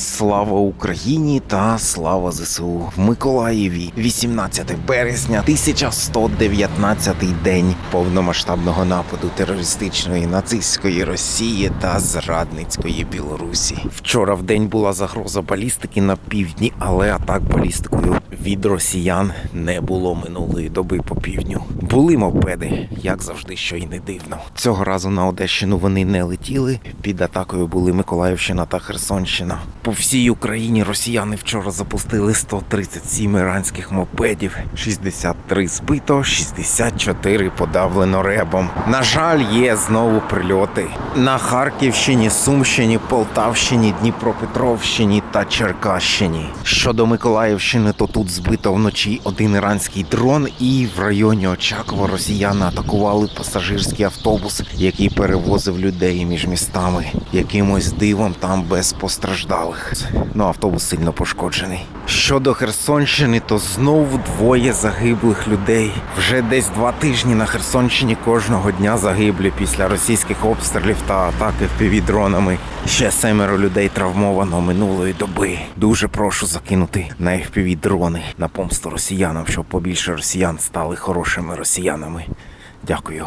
Слава Україні та слава ЗСУ в Миколаєві. 18 березня, 1119 день повномасштабного нападу терористичної нацистської Росії та зрадницької Білорусі. Вчора в день була загроза балістики на півдні, але атак балістикою від росіян не було минулої доби по півдню. Були мопеди, як завжди, що й не дивно. Цього разу на Одещину вони не летіли. Під атакою були Миколаївщина та Херсонщина. По всій Україні росіяни вчора запустили 137 іранських мопедів, 63 збито, 64 подавлено ребом. На жаль, є знову прильоти на Харківщині, Сумщині, Полтавщині, Дніпропетровщині та Черкащині. Щодо Миколаївщини, то тут збито вночі один іранський дрон, і в районі Очакова росіяни атакували пасажирський автобус, який перевозив людей між містами. Якимось дивом там без постраждалих. Ну, автобус сильно пошкоджений. Щодо Херсонщини, то знову двоє загиблих людей. Вже десь два тижні на Херсонщині кожного дня загиблі після російських обстрілів та атаки FPV-дронами. Ще семеро людей травмовано минулої доби. Дуже прошу закинути на FPV-дрони на помсту росіянам, щоб побільше росіян стали хорошими росіянами. Дякую.